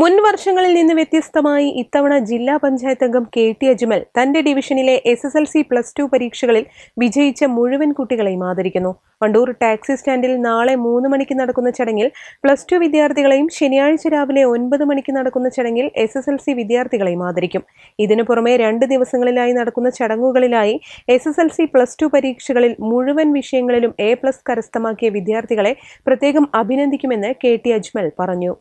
മുൻ വർഷങ്ങളിൽ നിന്ന് വ്യത്യസ്തമായി ഇത്തവണ ജില്ലാ പഞ്ചായത്ത് അംഗം കെ ടി അജ്മൽ തന്റെ ഡിവിഷനിലെ S S L C plus two പരീക്ഷകളിൽ വിജയിച്ച മുഴുവൻ കുട്ടികളെയും ആദരിക്കുന്നു. വണ്ടൂർ ടാക്സി സ്റ്റാൻഡിൽ നാളെ മൂന്ന് മണിക്ക് നടക്കുന്ന ചടങ്ങിൽ പ്ലസ് ടു വിദ്യാർത്ഥികളെയും ശനിയാഴ്ച രാവിലെ ഒൻപത് മണിക്ക് നടക്കുന്ന ചടങ്ങിൽ എസ് എസ് എൽ സി വിദ്യാർത്ഥികളെയും ആദരിക്കും. ഇതിനു പുറമെ രണ്ട് ദിവസങ്ങളിലായി നടക്കുന്ന ചടങ്ങുകളിലായി S S L C plus two പരീക്ഷകളിൽ മുഴുവൻ വിഷയങ്ങളിലും എ പ്ലസ് കരസ്ഥമാക്കിയ വിദ്യാർത്ഥികളെ പ്രത്യേകം അഭിനന്ദിക്കുമെന്ന് കെ ടി അജ്മൽ പറഞ്ഞു.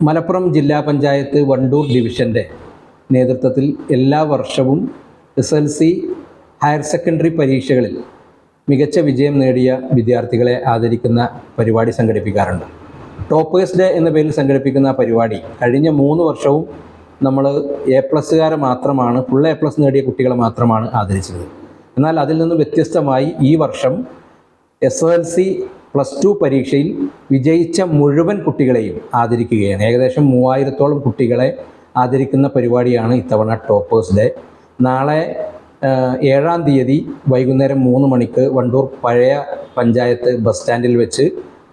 മലപ്പുറം ജില്ലാ പഞ്ചായത്ത് വണ്ടൂർ ഡിവിഷന്റെ നേതൃത്വത്തിൽ എല്ലാ വർഷവും S L C higher secondary പരീക്ഷകളിൽ മികച്ച വിജയം നേടിയ വിദ്യാർത്ഥികളെ ആദരിക്കുന്ന പരിപാടി സംഘടിപ്പിക്കാറുണ്ട്. ടോപ്പേഴ്സ് ഡേ എന്ന പേരിൽ സംഘടിപ്പിക്കുന്ന പരിപാടി കഴിഞ്ഞ മൂന്ന് വർഷവും നമ്മൾ എ പ്ലസ്സുകാരെ മാത്രമാണ് ഫുൾ എ പ്ലസ് നേടിയ കുട്ടികളെ മാത്രമാണ് ആദരിച്ചത്. എന്നാൽ അതിൽ നിന്ന് വ്യത്യസ്തമായി ഈ വർഷം S L C plus two പരീക്ഷയിൽ വിജയിച്ച മുഴുവൻ കുട്ടികളെയും ആദരിക്കുകയാണ്. ഏകദേശം മൂവായിരത്തോളം കുട്ടികളെ ആദരിക്കുന്ന പരിപാടിയാണ് ഇത്തവണ ടോപ്പേഴ്സ് ഡേ. നാളെ ഏഴാം തീയതി വൈകുന്നേരം മൂന്ന് മണിക്ക് വണ്ടൂർ പഴയ പഞ്ചായത്ത് ബസ് സ്റ്റാൻഡിൽ വെച്ച്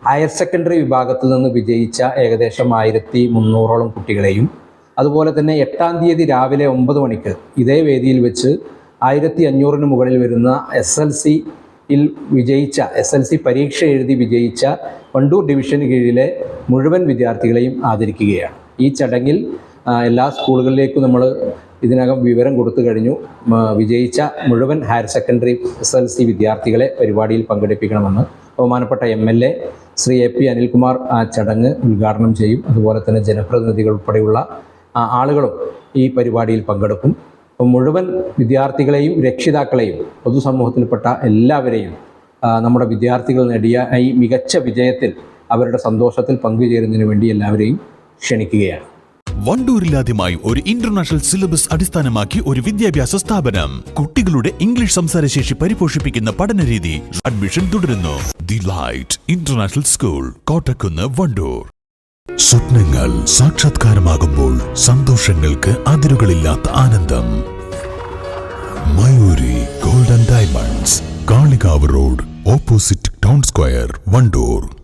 ഹയർ സെക്കൻഡറി വിഭാഗത്തിൽ നിന്ന് വിജയിച്ച ഏകദേശം ആയിരത്തി മുന്നൂറോളം കുട്ടികളെയും അതുപോലെ തന്നെ എട്ടാം തീയതി രാവിലെ ഒമ്പത് മണിക്ക് ഇതേ വേദിയിൽ വെച്ച് ആയിരത്തി അഞ്ഞൂറിന് മുകളിൽ വരുന്ന എസ് എൽ സി യിൽ വിജയിച്ച എസ് എൽ സി പരീക്ഷ എഴുതി വിജയിച്ച വണ്ടൂർ ഡിവിഷന് കീഴിലെ മുഴുവൻ വിദ്യാർത്ഥികളെയും ആദരിക്കുകയാണ്. ഈ ചടങ്ങിൽ എല്ലാ സ്കൂളുകളിലേക്കും നമ്മൾ ഇതിനകം വിവരം കൊടുത്തു കഴിഞ്ഞു. വിജയിച്ച മുഴുവൻ higher secondary S L C വിദ്യാർത്ഥികളെ പരിപാടിയിൽ പങ്കെടുപ്പിക്കണമെന്ന് ബഹുമാനപ്പെട്ട M L A Shri A P Anilkumar ആ ചടങ്ങ് ഉദ്ഘാടനം ചെയ്യും. അതുപോലെ തന്നെ ജനപ്രതിനിധികൾ ഉൾപ്പെടെയുള്ള ആളുകളും ഈ പരിപാടിയിൽ പങ്കെടുക്കും. അപ്പോൾ മുഴുവൻ വിദ്യാർത്ഥികളെയും രക്ഷിതാക്കളെയും പൊതുസമൂഹത്തിൽപ്പെട്ട എല്ലാവരെയും നമ്മുടെ വിദ്യാർത്ഥികൾ നേടിയ ഈ മികച്ച വിജയത്തിൽ അവരുടെ സന്തോഷത്തിൽ പങ്കുചേരുന്നതിന് വേണ്ടി എല്ലാവരെയും ക്ഷണിക്കുകയാണ്. വണ്ടൂരിലാദ്യമായി ഒരു ഇന്റർനാഷണൽ സിലബസ് അടിസ്ഥാനമാക്കി ഒരു വിദ്യാഭ്യാസ സ്ഥാപനം. കുട്ടികളുടെ ഇംഗ്ലീഷ് സംസാരശേഷി പരിപോഷിപ്പിക്കുന്ന പഠനരീതി അഡ്മിഷൻ തുടരുന്നു. The light international school Kottakkunnu Wandoor. സ്വപ്നങ്ങൾ സാക്ഷാത്കാരമാകുമ്പോൾ സന്തോഷങ്ങൾക്ക് അതിരുകളില്ലാത്ത ആനന്ദം. Mayuri golden diamonds Kalikavu road opposite town square Wandoor.